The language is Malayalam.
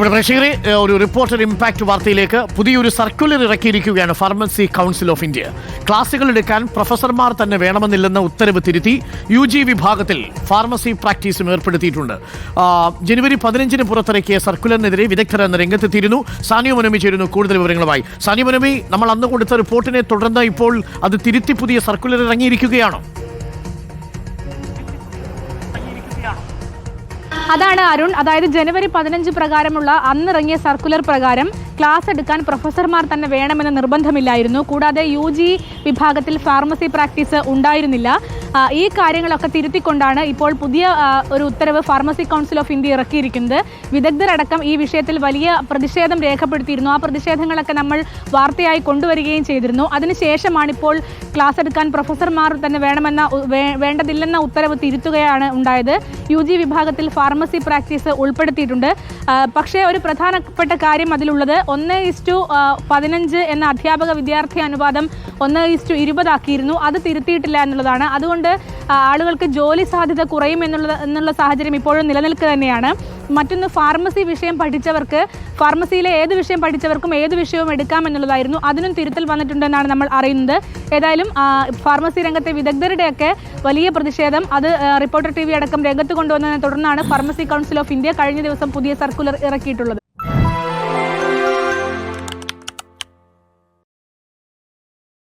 ഇവിടെ പ്രേക്ഷകരെ ഒരു റിപ്പോർട്ടർ ഇമ്പാക്ട് വാർത്തയിലേക്ക് പുതിയൊരു സർക്കുലർ ഇറക്കിയിരിക്കുകയാണ് ഫാർമസി കൗൺസിൽ ഓഫ് ഇന്ത്യ. ക്ലാസുകൾ എടുക്കാൻ പ്രൊഫസർമാർ തന്നെ വേണമെന്നില്ലെന്ന ഉത്തരവ് തിരുത്തി യു ജി വിഭാഗത്തിൽ ഫാർമസി പ്രാക്ടീസും ഏർപ്പെടുത്തിയിട്ടുണ്ട്. ജനുവരി പതിനഞ്ചിന് പുറത്തിറക്കിയ സർക്കുലറിനെതിരെ വിദഗ്ധർ എന്ന രംഗത്തെത്തിയിരുന്നു. സാനിയ മുനമി ചേരുന്നു കൂടുതൽ വിവരങ്ങളുമായി. സാനിയ മുനമി നമ്മൾ അന്ന് കൊടുത്ത റിപ്പോർട്ടിനെ തുടർന്ന് ഇപ്പോൾ അത് തിരുത്തി പുതിയ സർക്കുലർ ഇറങ്ങിയിരിക്കുകയാണോ? അതാണ് അരുൺ. അതായത് ജനുവരി പതിനഞ്ച് പ്രകാരമുള്ള അന്നിറങ്ങിയ സർക്കുലർ പ്രകാരം ക്ലാസ് എടുക്കാൻ പ്രൊഫസർമാർ തന്നെ വേണമെന്ന നിർബന്ധമില്ലായിരുന്നു. കൂടാതെ യു വിഭാഗത്തിൽ ഫാർമസി പ്രാക്ടീസ് ഉണ്ടായിരുന്നില്ല. ഈ കാര്യങ്ങളൊക്കെ തിരുത്തിക്കൊണ്ടാണ് ഇപ്പോൾ പുതിയ ഒരു ഉത്തരവ് ഫാർമസി കൗൺസിൽ ഓഫ് ഇന്ത്യ ഇറക്കിയിരിക്കുന്നത്. വിദഗ്ധരടക്കം ഈ വിഷയത്തിൽ വലിയ പ്രതിഷേധം രേഖപ്പെടുത്തിയിരുന്നു. ആ പ്രതിഷേധങ്ങളൊക്കെ നമ്മൾ വാർത്തയായി കൊണ്ടുവരികയും ചെയ്തിരുന്നു. അതിനുശേഷമാണ് ഇപ്പോൾ ക്ലാസ് എടുക്കാൻ പ്രൊഫസർമാർ തന്നെ വേണമെന്ന വേണ്ടതില്ലെന്ന ഉത്തരവ് തിരുത്തുകയാണ് ഉണ്ടായത്. യു ജി വിഭാഗത്തിൽ ഫാർമസി പ്രാക്ടീസ് ഉൾപ്പെടുത്തിയിട്ടുണ്ട്. പക്ഷേ ഒരു പ്രധാനപ്പെട്ട കാര്യം അതിലുള്ളത്. ഒന്ന് ഇസ്റ്റു പതിനഞ്ച് എന്ന അധ്യാപക വിദ്യാർത്ഥി അനുപാതം ഒന്ന് ഇസ്റ്റു ഇരുപതാക്കിയിരുന്നു. അത് തിരുത്തിയിട്ടില്ല എന്നുള്ളതാണ്. അതുകൊണ്ട് ആ, ആളുകൾക്ക് ജോലി സാധ്യത കുറയും എന്നുള്ള എന്നുള്ള സാഹചര്യം ഇപ്പോഴും നിലനിൽക്കുക തന്നെയാണ്. മറ്റൊന്ന് ഫാർമസി വിഷയം പഠിച്ചവർക്ക് ഫാർമസിയിലെ ഏത് വിഷയം പഠിച്ചവർക്കും ഏത് വിഷയവും എടുക്കാം എന്നുള്ളതായിരുന്നു. അതിനും തിരുത്തൽ വന്നിട്ടുണ്ടെന്നാണ് നമ്മൾ അറിയുന്നത്. ഏതായാലും ഫാർമസി രംഗത്തെ വിദഗ്ധരുടെയൊക്കെ വലിയ പ്രതിഷേധം അത് റിപ്പോർട്ടർ ടി വി അടക്കം രംഗത്ത് കൊണ്ടുവന്നതിനെ തുടർന്നാണ് ഫാർമസി കൗൺസിൽ ഓഫ് ഇന്ത്യ കഴിഞ്ഞ ദിവസം പുതിയ സർക്കുലർ ഇറക്കിയിട്ടുള്ളത്.